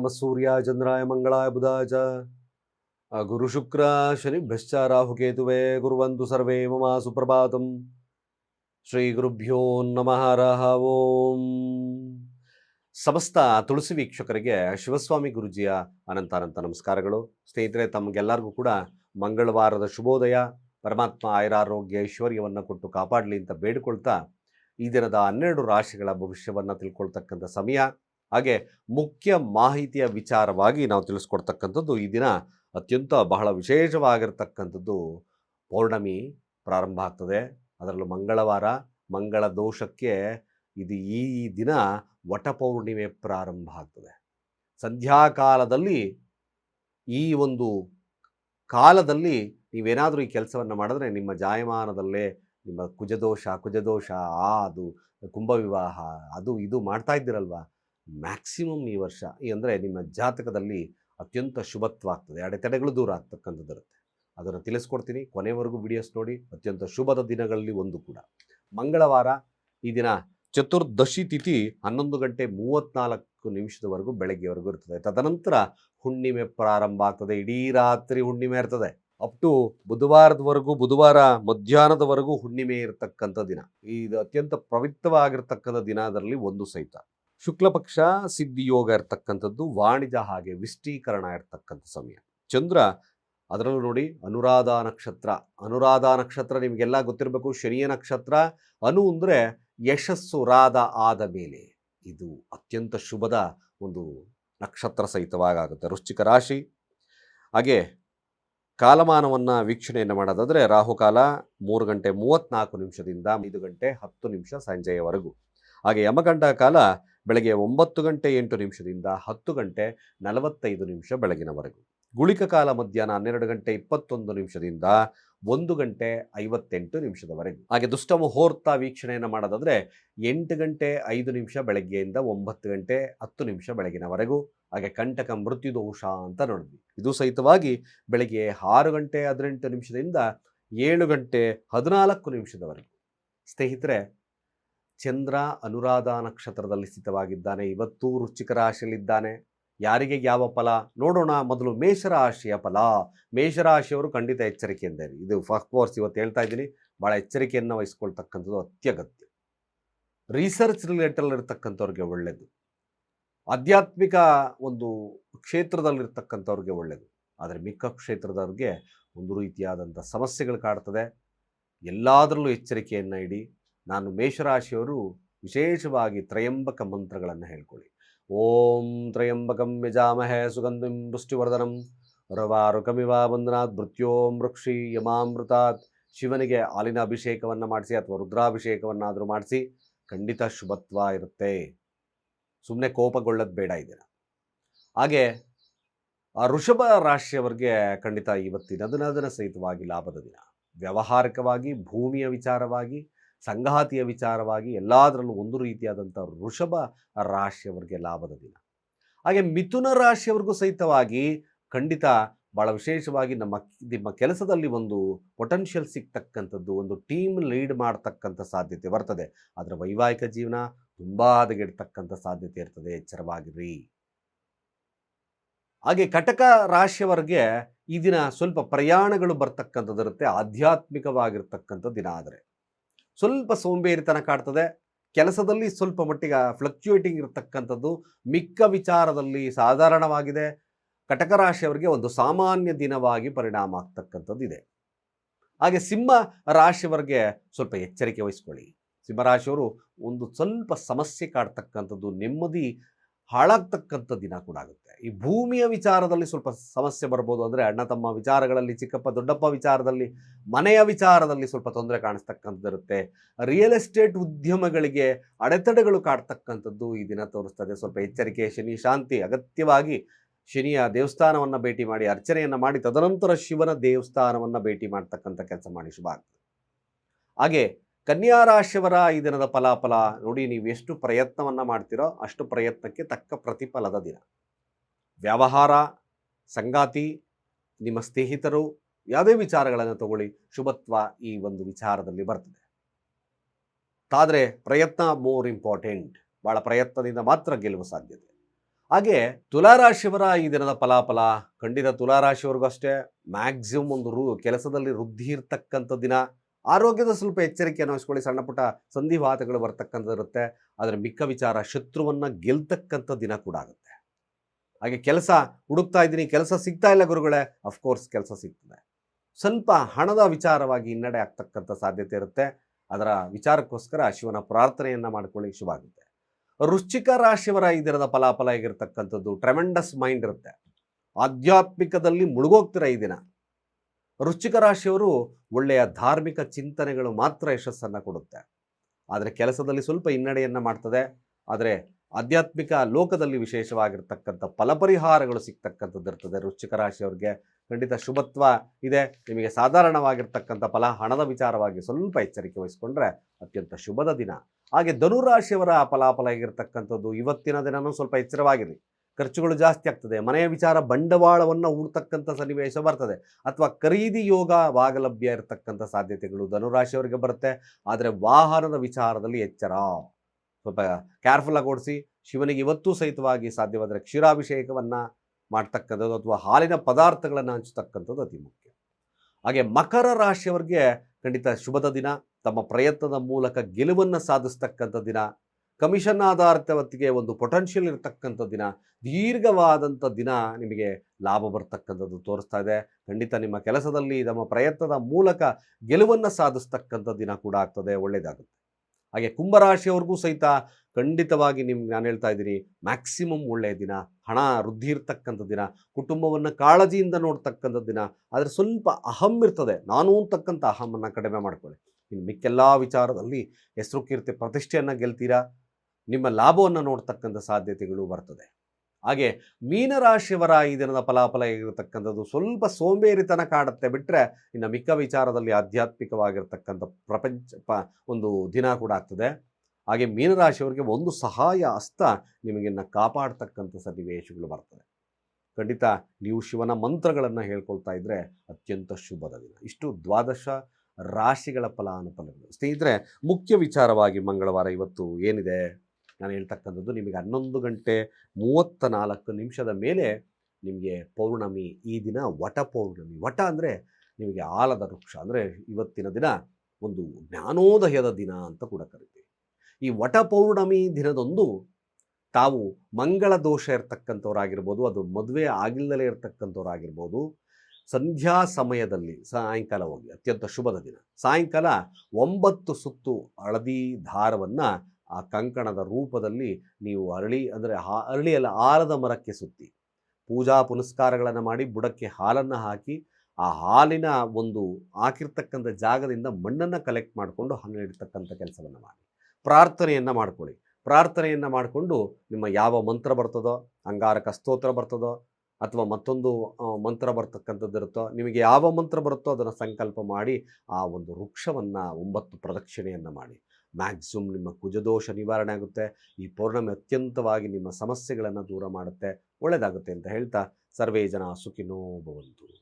ನಮಃ ಸೂರ್ಯ ಚಂದ್ರಾಯ ಮಂಗಳಾಯ ಬುಧಾಯ ಗುರು ಶುಕ್ರ ಶನಿಭ್ಯಶ್ಚ ರಾಹುಕೇತುವೆ ಗುರುವಂತು ಸರ್ವೇ ಮಮ ಸುಪ್ರಭಾತಂ ಶ್ರೀ ಗುರುಭ್ಯೋ ನಮಃ ರಹ ಓಂ ಸಮಸ್ತ ತುಳಸಿ ವೀಕ್ಷಕರಿಗೆ ಶಿವಸ್ವಾಮಿ ಗುರುಜಿಯ ಅನಂತ ಅನಂತ ನಮಸ್ಕಾರಗಳು. ಸ್ನೇಹಿತರೆ, ತಮಗೆಲ್ಲರಿಗೂ ಕೂಡ ಮಂಗಳವಾರದ ಶುಭೋದಯ. ಪರಮಾತ್ಮ ಆಯುರಾರೋಗ್ಯ, ಐಶ್ವರ್ಯವನ್ನು ಕೊಟ್ಟು ಕಾಪಾಡಲಿ ಅಂತ ಬೇಡಿಕೊಳ್ತಾ ಈ ದಿನದ ಹನ್ನೆರಡು ರಾಶಿಗಳ ಭವಿಷ್ಯವನ್ನು ತಿಳ್ಕೊಳ್ತಕ್ಕಂಥ ಸಮಯ. ಹಾಗೆ ಮುಖ್ಯ ಮಾಹಿತಿಯ ವಿಚಾರವಾಗಿ ನಾವು ತಿಳಿಸ್ಕೊಡ್ತಕ್ಕಂಥದ್ದು ಈ ದಿನ ಅತ್ಯಂತ ಬಹಳ ವಿಶೇಷವಾಗಿರ್ತಕ್ಕಂಥದ್ದು ಪೌರ್ಣಮಿ ಪ್ರಾರಂಭ ಆಗ್ತದೆ. ಅದರಲ್ಲೂ ಮಂಗಳವಾರ, ಮಂಗಳ ದೋಷಕ್ಕೆ ಇದು ಈ ದಿನ ವಟ ಪೌರ್ಣಿಮೆ ಪ್ರಾರಂಭ ಆಗ್ತದೆ. ಸಂಧ್ಯಾಕಾಲದಲ್ಲಿ ಈ ಒಂದು ಕಾಲದಲ್ಲಿ ನೀವೇನಾದರೂ ಈ ಕೆಲಸವನ್ನು ಮಾಡಿದ್ರೆ ನಿಮ್ಮ ಜಾಯಮಾನದಲ್ಲೇ ನಿಮ್ಮ ಕುಜದೋಷ ಕುಜದೋಷ, ಆ, ಅದು, ಕುಂಭವಿವಾಹ, ಅದು, ಇದು ಮಾಡ್ತಾ ಇದ್ದೀರಲ್ವಾ? ಮ್ಯಾಕ್ಸಿಮಮ್ ಈ ವರ್ಷ, ಈ ಅಂದರೆ ನಿಮ್ಮ ಜಾತಕದಲ್ಲಿ ಅತ್ಯಂತ ಶುಭತ್ವ ಆಗ್ತದೆ ಅಡೆತಡೆಗಳು ದೂರ ಆಗ್ತಕ್ಕಂಥದ್ದು ಅದನ್ನು ತಿಳಿಸ್ಕೊಡ್ತೀನಿ. ಕೊನೆವರೆಗೂ ವಿಡಿಯೋಸ್ ನೋಡಿ, ಅತ್ಯಂತ ಶುಭದ ದಿನಗಳಲ್ಲಿ ಒಂದು ಕೂಡ. ಮಂಗಳವಾರ ಈ ದಿನ ಚತುರ್ದಶಿ ತಿಥಿ ಹನ್ನೊಂದು ಗಂಟೆ ಮೂವತ್ತ್ನಾಲ್ಕು ನಿಮಿಷದವರೆಗೂ ಬೆಳಗ್ಗೆವರೆಗೂ ಇರ್ತದೆ. ತದನಂತರ ಹುಣ್ಣಿಮೆ ಪ್ರಾರಂಭ ಆಗ್ತದೆ. ಇಡೀ ರಾತ್ರಿ ಹುಣ್ಣಿಮೆ ಇರ್ತದೆ. ಅಪ್ ಟು ಬುಧವಾರದವರೆಗೂ, ಬುಧವಾರ ಮಧ್ಯಾಹ್ನದವರೆಗೂ ಹುಣ್ಣಿಮೆ ಇರತಕ್ಕಂಥ ದಿನ. ಇದು ಅತ್ಯಂತ ಪವಿತ್ರವಾಗಿರ್ತಕ್ಕಂಥ ದಿನದಲ್ಲಿ ಒಂದು ಸಹಿತ. ಶುಕ್ಲ ಪಕ್ಷ ಸಿದ್ಧಿಯೋಗ ಇರ್ತಕ್ಕಂಥದ್ದು ವಾಣಿಜ್ಯ ಹಾಗೆ ವಿಷ್ಟೀಕರಣ ಇರ್ತಕ್ಕಂಥ ಸಮಯ. ಚಂದ್ರ, ಅದರಲ್ಲೂ ನೋಡಿ ಅನುರಾಧ ನಕ್ಷತ್ರ. ಅನುರಾಧ ನಕ್ಷತ್ರ ನಿಮಗೆಲ್ಲ ಗೊತ್ತಿರಬೇಕು. ಶನಿಯ ನಕ್ಷತ್ರ ಅನು ಅಂದರೆ ಯಶಸ್ಸು, ರಾಧ ಆದ ಮೇಲೆ. ಇದು ಅತ್ಯಂತ ಶುಭದ ಒಂದು ನಕ್ಷತ್ರ ಸಹಿತವಾಗುತ್ತೆ ವೃಶ್ಚಿಕ ರಾಶಿ. ಹಾಗೆ ಕಾಲಮಾನವನ್ನು ವೀಕ್ಷಣೆಯನ್ನು ಮಾಡೋದಾದರೆ ರಾಹುಕಾಲ ಮೂರು ಗಂಟೆ ಮೂವತ್ತ್ನಾಲ್ಕು ನಿಮಿಷದಿಂದ ಐದು ಗಂಟೆ ಹತ್ತು ನಿಮಿಷ ಸಂಜೆಯವರೆಗೂ. ಹಾಗೆ ಯಮಗಂಡ ಕಾಲ ಬೆಳಗ್ಗೆ ಒಂಬತ್ತು ಗಂಟೆ ಎಂಟು ನಿಮಿಷದಿಂದ ಹತ್ತು ಗಂಟೆ ನಲವತ್ತೈದು ನಿಮಿಷ ಬೆಳಗಿನವರೆಗೂ. ಗುಳಿಕ ಕಾಲ ಮಧ್ಯಾಹ್ನ ಹನ್ನೆರಡು ಗಂಟೆ ಇಪ್ಪತ್ತೊಂದು ನಿಮಿಷದಿಂದ ಒಂದು ಗಂಟೆ ಐವತ್ತೆಂಟು ನಿಮಿಷದವರೆಗೂ. ಹಾಗೆ ದುಷ್ಟ ಮುಹೂರ್ತ ವೀಕ್ಷಣೆಯನ್ನು ಮಾಡೋದಾದರೆ ಎಂಟು ಗಂಟೆ ಐದು ನಿಮಿಷ ಬೆಳಗ್ಗೆಯಿಂದ ಒಂಬತ್ತು ಗಂಟೆ ಹತ್ತು ನಿಮಿಷ ಬೆಳಗಿನವರೆಗೂ. ಹಾಗೆ ಕಂಟಕ ಮೃತ್ಯು ದೋಷ ಅಂತ ನೋಡಿದ್ವಿ. ಇದು ಸಹಿತವಾಗಿ ಬೆಳಗ್ಗೆ ಆರು ಗಂಟೆ ಹದಿನೆಂಟು ನಿಮಿಷದಿಂದ ಏಳು ಗಂಟೆ ಹದಿನಾಲ್ಕು ನಿಮಿಷದವರೆಗೆ. ಸ್ನೇಹಿತರೆ ಚಂದ್ರ ಅನುರಾಧ ನಕ್ಷತ್ರದಲ್ಲಿ ಸ್ಥಿತವಾಗಿದ್ದಾನೆ. ಇವತ್ತು ವೃಶ್ಚಿಕ ರಾಶಿಯಲ್ಲಿದ್ದಾನೆ. ಯಾರಿಗೆ ಯಾವ ಫಲ? ನೋಡೋಣ ಮೊದಲು ಮೇಷರಾಶಿಯ ಫಲ. ಮೇಷರಾಶಿಯವರು ಖಂಡಿತ ಎಚ್ಚರಿಕೆಯಿಂದ ಇದು ಫಸ್ಟ್ ಇವತ್ತು ಹೇಳ್ತಾ ಇದ್ದೀನಿ. ಭಾಳ ಎಚ್ಚರಿಕೆಯನ್ನು ವಹಿಸ್ಕೊಳ್ತಕ್ಕಂಥದ್ದು ಅತ್ಯಗತ್ಯ. ರಿಸರ್ಚ್ ರಿಲೇಟೆಡ್ ಇರ್ತಕ್ಕಂಥವ್ರಿಗೆ ಒಳ್ಳೆಯದು ಆಧ್ಯಾತ್ಮಿಕ ಒಂದು ಕ್ಷೇತ್ರದಲ್ಲಿರ್ತಕ್ಕಂಥವ್ರಿಗೆ ಒಳ್ಳೆಯದು ಆದರೆ ಮಿಕ್ಕ ಕ್ಷೇತ್ರದವ್ರಿಗೆ ಒಂದು ರೀತಿಯಾದಂಥ ಸಮಸ್ಯೆಗಳು ಕಾಡ್ತದೆ. ಎಲ್ಲದರಲ್ಲೂ ಎಚ್ಚರಿಕೆಯನ್ನು ಇಡಿ. ನಾನು ಮೇಷರಾಶಿಯವರು ವಿಶೇಷವಾಗಿ ತ್ರಯಂಬಕ ಮಂತ್ರಗಳನ್ನು ಹೇಳ್ಕೊಳ್ಳಿ. ಓಂ ತ್ರಯಂಬಕಂ ಯಜಾಮಹೆ ಸುಗಂಧಿಂ ಪುಷ್ಟಿವರ್ಧನಂ ರವಾರುಕಮಿವ ಬಂಧನಾತ್ ಮೃತ್ಯೋಂ ವೃಕ್ಷಿ ಯಮಾಮೃತಾತ್ ಶಿವನಿಗೆ ಹಾಲಿನ ಅಭಿಷೇಕವನ್ನು ಮಾಡಿಸಿ ಅಥವಾ ರುದ್ರಾಭಿಷೇಕವನ್ನಾದರೂ ಮಾಡಿಸಿ ಖಂಡಿತ ಶುಭತ್ವ ಇರುತ್ತೆ. ಸುಮ್ಮನೆ ಕೋಪಗೊಳ್ಳೋದು ಬೇಡ ಇದನ್ನು ಹಾಗೆ ಆ ಋಷಭ ರಾಶಿಯವರಿಗೆ ಖಂಡಿತ ಇವತ್ತಿನ ದಿನದನ ಸಹಿತವಾಗಿ ಲಾಭದ ದಿನ. ವ್ಯಾವಹಾರಿಕವಾಗಿ, ಭೂಮಿಯ ವಿಚಾರವಾಗಿ ಸಂಗಾತಿಯ ವಿಚಾರವಾಗಿ ಎಲ್ಲದರಲ್ಲೂ ಒಂದು ರೀತಿಯಾದಂಥ ವೃಷಭ ರಾಶಿಯವರಿಗೆ ಲಾಭದ ದಿನ. ಹಾಗೆ ಮಿಥುನ ರಾಶಿಯವರಿಗೂ ಸಹಿತವಾಗಿ ಖಂಡಿತ ಭಾಳ ವಿಶೇಷವಾಗಿ ನಮ್ಮ, ನಿಮ್ಮ ಕೆಲಸದಲ್ಲಿ ಒಂದು ಪೊಟೆನ್ಷಿಯಲ್ ಸಿಗ್ತಕ್ಕಂಥದ್ದು, ಒಂದು ಟೀಮ್ ಲೀಡ್ ಮಾಡ್ತಕ್ಕಂಥ ಸಾಧ್ಯತೆ ಬರ್ತದೆ ಅದರ ವೈವಾಹಿಕ ಜೀವನ ತುಂಬ ಹದಗೆಡ್ತಕ್ಕಂಥ ಸಾಧ್ಯತೆ ಇರ್ತದೆ. ಎಚ್ಚರವಾಗಿರಿ ಹಾಗೆ ಕಟಕ ರಾಶಿಯವರಿಗೆ ಈ ದಿನ ಸ್ವಲ್ಪ ಪ್ರಯಾಣಗಳು ಬರ್ತಕ್ಕಂಥದ್ದು ಇರುತ್ತೆ ಆಧ್ಯಾತ್ಮಿಕವಾಗಿರ್ತಕ್ಕಂಥ ದಿನ ಆದರೆ. ಸ್ವಲ್ಪ ಸೋಂಬೇರಿತನ ಕಾಡ್ತದೆ. ಕೆಲಸದಲ್ಲಿ ಸ್ವಲ್ಪ ಮಟ್ಟಿಗೆ ಫ್ಲಕ್ಚುಯೇಟಿಂಗ್ ಇರತಕ್ಕಂಥದ್ದು ಮಿಕ್ಕ ವಿಚಾರದಲ್ಲಿ ಸಾಧಾರಣವಾಗಿದೆ. ಕಟಕ ರಾಶಿಯವರಿಗೆ ಒಂದು ಸಾಮಾನ್ಯ ದಿನವಾಗಿ ಪರಿಣಾಮ ಆಗ್ತಕ್ಕಂಥದ್ದು ಇದೆ ಹಾಗೆ ಸಿಂಹ ರಾಶಿಯವರಿಗೆ ಸ್ವಲ್ಪ ಎಚ್ಚರಿಕೆ ವಹಿಸ್ಕೊಳ್ಳಿ. ಸಿಂಹರಾಶಿಯವರು ಒಂದು ಸ್ವಲ್ಪ ಸಮಸ್ಯೆ ಕಾಡ್ತಕ್ಕಂಥದ್ದು ನೆಮ್ಮದಿ ಹಾಳಾಗ್ತಕ್ಕಂಥ ದಿನ ಕೂಡ ಆಗುತ್ತೆ. ಈ ಭೂಮಿಯ ವಿಚಾರದಲ್ಲಿ ಸ್ವಲ್ಪ ಸಮಸ್ಯೆ ಬರ್ಬೋದು ಅಂದರೆ ಅಣ್ಣ ತಮ್ಮ ವಿಚಾರಗಳಲ್ಲಿ, ಚಿಕ್ಕಪ್ಪ ದೊಡ್ಡಪ್ಪ ವಿಚಾರದಲ್ಲಿ, ಮನೆಯ ವಿಚಾರದಲ್ಲಿ ಸ್ವಲ್ಪ ತೊಂದರೆ ಕಾಣಿಸ್ತಕ್ಕಂಥದ್ದಿರುತ್ತೆ ರಿಯಲ್ ಎಸ್ಟೇಟ್ ಉದ್ಯಮಗಳಿಗೆ ಅಡೆತಡೆಗಳು ಕಾಡ್ತಕ್ಕಂಥದ್ದು ಈ ದಿನ ತೋರಿಸ್ತದೆ. ಸ್ವಲ್ಪ ಎಚ್ಚರಿಕೆ, ಶನಿ, ಶಾಂತಿ, ಅಗತ್ಯವಾಗಿ ಶನಿಯ ದೇವಸ್ಥಾನವನ್ನು ಭೇಟಿ ಮಾಡಿ, ಅರ್ಚನೆಯನ್ನು ಮಾಡಿ, ತದನಂತರ ಶಿವನ ದೇವಸ್ಥಾನವನ್ನು ಭೇಟಿ ಮಾಡ್ತಕ್ಕಂಥ ಕೆಲಸ ಮಾಡಿ ಶುಭ ಆಗ್ತದೆ. ಹಾಗೆ ಕನ್ಯಾ ರಾಶಿಯವರ ಈ ದಿನದ ಫಲಾಫಲ ನೋಡಿ ನೀವು ಎಷ್ಟು ಪ್ರಯತ್ನವನ್ನು ಮಾಡ್ತೀರೋ ಅಷ್ಟು ಪ್ರಯತ್ನಕ್ಕೆ ತಕ್ಕ ಪ್ರತಿಫಲದ ದಿನ. ವ್ಯವಹಾರ, ಸಂಗಾತಿ, ನಿಮ್ಮ ಸ್ನೇಹಿತರು ಯಾವುದೇ ವಿಚಾರಗಳನ್ನು ತಗೊಳ್ಳಿ, ಶುಭತ್ವ ಈ ಒಂದು ವಿಚಾರದಲ್ಲಿ ಬರ್ತದೆ. ಆದರೆ ಪ್ರಯತ್ನ ಮೋರ್ ಇಂಪಾರ್ಟೆಂಟ್ ಭಾಳ ಪ್ರಯತ್ನದಿಂದ ಮಾತ್ರ ಗೆಲುವು ಸಾಧ್ಯತೆ. ಹಾಗೆ ತುಲಾರಾಶಿಯವರ ಈ ದಿನದ ಫಲಾಫಲ ಖಂಡಿತ ತುಲಾರಾಶಿಯವ್ರಿಗೂ ಅಷ್ಟೇ, ಮ್ಯಾಕ್ಸಿಮಮ್ ಒಂದು ರು ಕೆಲಸದಲ್ಲಿ ವೃದ್ಧಿ ಇರ್ತಕ್ಕಂಥ ದಿನ. ಆರೋಗ್ಯದ ಸ್ವಲ್ಪ ಎಚ್ಚರಿಕೆಯನ್ನು ವಹಿಸ್ಕೊಳ್ಳಿ. ಸಣ್ಣ ಪುಟ್ಟ ಸಂಧಿವಾತಗಳು ಬರ್ತಕ್ಕಂಥದ್ದು ಇರುತ್ತೆ. ಆದರೆ ಮಿಕ್ಕ ವಿಚಾರ ಶತ್ರುವನ್ನ ಗೆಲ್ತಕ್ಕಂಥ ದಿನ ಕೂಡ ಆಗುತ್ತೆ. ಹಾಗೆ ಕೆಲಸ ಹುಡುಕ್ತಾ ಇದ್ದೀನಿ. ಕೆಲಸ ಸಿಗ್ತಾ ಇಲ್ಲ ಗುರುಗಳೇ. ಅಫ್ಕೋರ್ಸ್ ಕೆಲಸ ಸಿಗ್ತದೆ. ಸ್ವಲ್ಪ ಹಣದ ವಿಚಾರವಾಗಿ ಹಿನ್ನಡೆ ಆಗ್ತಕ್ಕಂಥ ಸಾಧ್ಯತೆ ಇರುತ್ತೆ. ಅದರ ವಿಚಾರಕ್ಕೋಸ್ಕರ ಶಿವನ ಪ್ರಾರ್ಥನೆಯನ್ನು ಮಾಡ್ಕೊಳ್ಳಿ. ಶುಭ ಆಗುತ್ತೆ. ವೃಶ್ಚಿಕ ರಾಶಿಯವರ ಈ ದಿನದ ಫಲಾಫಲ ಆಗಿರ್ತಕ್ಕಂಥದ್ದು ಟ್ರೆಮೆಂಡಸ್ ಮೈಂಡ್ ಇರುತ್ತೆ. ಆಧ್ಯಾತ್ಮಿಕದಲ್ಲಿ ಮುಳುಗೋಗ್ತಿರ ಈ ದಿನ. ವೃಶ್ಚಿಕ ರಾಶಿಯವರು ಒಳ್ಳೆಯ ಧಾರ್ಮಿಕ ಚಿಂತನೆಗಳು ಮಾತ್ರ ಯಶಸ್ಸನ್ನು ಕೊಡುತ್ತೆ. ಆದರೆ ಕೆಲಸದಲ್ಲಿ ಸ್ವಲ್ಪ ಹಿನ್ನಡೆಯನ್ನು ಮಾಡ್ತದೆ. ಆದರೆ ಆಧ್ಯಾತ್ಮಿಕ ಲೋಕದಲ್ಲಿ ವಿಶೇಷವಾಗಿರ್ತಕ್ಕಂಥ ಫಲಪರಿಹಾರಗಳು ಸಿಗ್ತಕ್ಕಂಥದ್ದು ಇರ್ತದೆ ವೃಶ್ಚಿಕ ರಾಶಿಯವ್ರಿಗೆ. ಖಂಡಿತ ಶುಭತ್ವ ಇದೆ. ನಿಮಗೆ ಸಾಧಾರಣವಾಗಿರ್ತಕ್ಕಂಥ ಫಲ, ಹಣದ ವಿಚಾರವಾಗಿ ಸ್ವಲ್ಪ ಎಚ್ಚರಿಕೆ ವಹಿಸಿಕೊಂಡ್ರೆ ಅತ್ಯಂತ ಶುಭದ ದಿನ. ಹಾಗೆ ಧನುರಾಶಿಯವರ ಫಲಾಫಲ ಆಗಿರ್ತಕ್ಕಂಥದ್ದು ಇವತ್ತಿನ ದಿನನೂ ಸ್ವಲ್ಪ ಎಚ್ಚರವಾಗಿರಿ. ಖರ್ಚುಗಳು ಜಾಸ್ತಿ ಆಗ್ತದೆ. ಮನೆಯ ವಿಚಾರ ಬಂಡವಾಳವನ್ನು ಹೂಡ್ತಕ್ಕಂಥ ಸನ್ನಿವೇಶ ಬರ್ತದೆ. ಅಥವಾ ಖರೀದಿ ಯೋಗವಾಗಲಭ್ಯ ಇರತಕ್ಕಂಥ ಸಾಧ್ಯತೆಗಳು ಧನುರಾಶಿಯವರಿಗೆ ಬರುತ್ತೆ. ಆದರೆ ವಾಹನದ ವಿಚಾರದಲ್ಲಿ ಎಚ್ಚರ. ಸ್ವಲ್ಪ ಕೇರ್ಫುಲ್ ಆಗಿ ಓಡಿಸಿ, ಶಿವನಿಗೆ ಇವತ್ತೂ ಸಹಿತವಾಗಿ ಸಾಧ್ಯವಾದರೆ ಕ್ಷೀರಾಭಿಷೇಕವನ್ನು ಮಾಡ್ತಕ್ಕಂಥದ್ದು ಅಥವಾ ಹಾಲಿನ ಪದಾರ್ಥಗಳನ್ನು ಹಂಚತಕ್ಕಂಥದ್ದು ಅತಿ ಮುಖ್ಯ. ಹಾಗೆ ಮಕರ ರಾಶಿಯವರಿಗೆ ಖಂಡಿತ ಶುಭದ ದಿನ, ತಮ್ಮ ಪ್ರಯತ್ನದ ಮೂಲಕ ಗೆಲುವನ್ನು ಸಾಧಿಸ್ತಕ್ಕಂಥ ದಿನ. ಕಮಿಷನ್ ಆಧಾರಿತ ಹೊತ್ತಿಗೆ ಒಂದು ಪೊಟೆನ್ಷಿಯಲ್ ಇರತಕ್ಕಂಥ ದಿನ, ದೀರ್ಘವಾದಂಥ ದಿನ ನಿಮಗೆ ಲಾಭ ಬರ್ತಕ್ಕಂಥದ್ದು ತೋರಿಸ್ತಾ ಇದೆ. ಖಂಡಿತ ನಿಮ್ಮ ಕೆಲಸದಲ್ಲಿ ನಮ್ಮ ಪ್ರಯತ್ನದ ಮೂಲಕ ಗೆಲುವನ್ನು ಸಾಧಿಸ್ತಕ್ಕಂಥ ದಿನ ಕೂಡ ಆಗ್ತದೆ ಒಳ್ಳೆಯದಾಗುತ್ತೆ ಹಾಗೆ ಕುಂಭರಾಶಿಯವ್ರಿಗೂ ಸಹಿತ ಖಂಡಿತವಾಗಿ ನಿಮ್ಗೆ ನಾನು ಹೇಳ್ತಾ ಇದ್ದೀನಿ ಮ್ಯಾಕ್ಸಿಮಮ್ ಒಳ್ಳೆಯ ದಿನ, ಹಣ ವೃದ್ಧಿ ಇರ್ತಕ್ಕಂಥ ದಿನ, ಕುಟುಂಬವನ್ನು ಕಾಳಜಿಯಿಂದ ನೋಡ್ತಕ್ಕಂಥ ದಿನ, ಆದರೆ ಸ್ವಲ್ಪ ಅಹಂ ಇರ್ತದೆ. ನಾನು ಅಂತಕ್ಕಂಥ ಅಹಮನ್ನು ಕಡಿಮೆ ಮಾಡ್ಕೊಳ್ಳಿ. ಇನ್ನು ಮಿಕ್ಕೆಲ್ಲ ವಿಚಾರದಲ್ಲಿ ಹೆಸರು ಕೀರ್ತಿ ಪ್ರತಿಷ್ಠೆಯನ್ನು ಗೆಲ್ತೀರಾ? ನಿಮ್ಮ ಲಾಭವನ್ನು ನೋಡ್ತಕ್ಕಂಥ ಸಾಧ್ಯತೆಗಳು ಬರ್ತದೆ. ಹಾಗೆ ಮೀನರಾಶಿಯವರ ಈ ದಿನದ ಫಲಾಫಲ ಇರತಕ್ಕಂಥದ್ದು ಸ್ವಲ್ಪ ಸೋಂಬೇರಿತನ ಕಾಡುತ್ತೆ ಬಿಟ್ಟರೆ ಇನ್ನು ಮಿಕ್ಕ ವಿಚಾರದಲ್ಲಿ ಆಧ್ಯಾತ್ಮಿಕವಾಗಿರ್ತಕ್ಕಂಥ ಪ್ರಪಂಚ ಪ ಒಂದು ದಿನ ಕೂಡ ಆಗ್ತದೆ. ಹಾಗೆ ಮೀನರಾಶಿಯವರಿಗೆ ಒಂದು ಸಹಾಯ ಹಸ್ತ ನಿಮಗಿನ್ನ ಕಾಪಾಡ್ತಕ್ಕಂಥ ಸನ್ನಿವೇಶಗಳು ಬರ್ತದೆ. ಖಂಡಿತ ನೀವು ಶಿವನ ಮಂತ್ರಗಳನ್ನು ಹೇಳ್ಕೊಳ್ತಾ ಇದ್ದರೆ ಅತ್ಯಂತ ಶುಭದ ದಿನ. ಇಷ್ಟು ದ್ವಾದಶ ರಾಶಿಗಳ ಫಲಾನುಫಲಗಳು. ಸ್ನೇಹಿತರೆ, ಮುಖ್ಯ ವಿಚಾರವಾಗಿ ಮಂಗಳವಾರ ಇವತ್ತು ಏನಿದೆ? ನಾನು ಹೇಳ್ತಕ್ಕಂಥದ್ದು ನಿಮಗೆ ಹನ್ನೊಂದು ಗಂಟೆ ಮೂವತ್ತ ನಾಲ್ಕು ನಿಮಿಷದ ಮೇಲೆ ನಿಮಗೆ ಪೌರ್ಣಮಿ ಈ ದಿನ ವಟ ಪೌರ್ಣಮಿ. ವಟ ಅಂದರೆ ನಿಮಗೆ ಆಲದ ವೃಕ್ಷ ಅಂದರೆ ಇವತ್ತಿನ ದಿನ ಒಂದು ಜ್ಞಾನೋದಯದ ದಿನ ಅಂತ ಕೂಡ ಕರಿತೀವಿ. ಈ ವಟ ಪೌರ್ಣಮಿ ದಿನದಂದು ತಾವು ಮಂಗಳ ದೋಷ ಇರ್ತಕ್ಕಂಥವ್ರಾಗಿರ್ಬೋದು, ಅದು ಮದುವೆ ಆಗಿಲ್ಲದಲೇ ಇರತಕ್ಕಂಥವರಾಗಿರ್ಬೋದು, ಸಂಧ್ಯಾ ಸಮಯದಲ್ಲಿ ಸಾಯಂಕಾಲ ಹೋಗಿ, ಅತ್ಯಂತ ಶುಭದ ದಿನ. ಸಾಯಂಕಾಲ ಒಂಬತ್ತು ಸುತ್ತು ಹಳದಿ ದಾರವನ್ನು ಆ ಕಂಕಣದ ರೂಪದಲ್ಲಿ ನೀವು ಅರಳಿ, ಅಂದರೆ ಅರಳಿಯಲ್ಲ, ಆಲದ ಮರಕ್ಕೆ ಸುತ್ತಿ, ಪೂಜಾ ಪುನಸ್ಕಾರಗಳನ್ನು ಮಾಡಿ ಬುಡಕ್ಕೆ ಹಾಲನ್ನು ಹಾಕಿ, ಆ ಹಾಲಿನ ಒಂದು ಹಾಕಿರ್ತಕ್ಕಂಥ ಜಾಗದಿಂದ ಮಣ್ಣನ್ನು ಕಲೆಕ್ಟ್ ಮಾಡಿಕೊಂಡು ಹಣ್ಣು ಇಡ್ತಕ್ಕಂಥ ಕೆಲಸವನ್ನು ಮಾಡಿ. ಪ್ರಾರ್ಥನೆಯನ್ನು ಮಾಡ್ಕೊಳ್ಳಿ. ಪ್ರಾರ್ಥನೆಯನ್ನು ಮಾಡಿಕೊಂಡು ನಿಮ್ಮ ಯಾವ ಮಂತ್ರ ಬರ್ತದೋ, ಅಂಗಾರಕ ಸ್ತೋತ್ರ ಬರ್ತದೋ, ಅಥವಾ ಮತ್ತೊಂದು ಮಂತ್ರ ಬರ್ತಕ್ಕಂಥದ್ದು ಇರುತ್ತೋ, ನಿಮಗೆ ಯಾವ ಮಂತ್ರ ಬರುತ್ತೋ ಅದನ್ನು ಸಂಕಲ್ಪ ಮಾಡಿ, ಆ ಒಂದು ವೃಕ್ಷವನ್ನು ಒಂಬತ್ತು ಪ್ರದಕ್ಷಿಣೆಯನ್ನು ಮಾಡಿ. ಮ್ಯಾಕ್ಸಿಮಮ್ ನಿಮ್ಮ ಕುಜದೋಷ ನಿವಾರಣೆ ಆಗುತ್ತೆ. ಈ ಪೌರ್ಣಮಿ ಅತ್ಯಂತವಾಗಿ ನಿಮ್ಮ ಸಮಸ್ಯೆಗಳನ್ನು ದೂರ ಮಾಡುತ್ತೆ. ಒಳ್ಳೆಯದಾಗುತ್ತೆ ಅಂತ ಹೇಳ್ತಾ ಸರ್ವೇ ಜನ ಸುಖಿನೋ ಭವಂತು.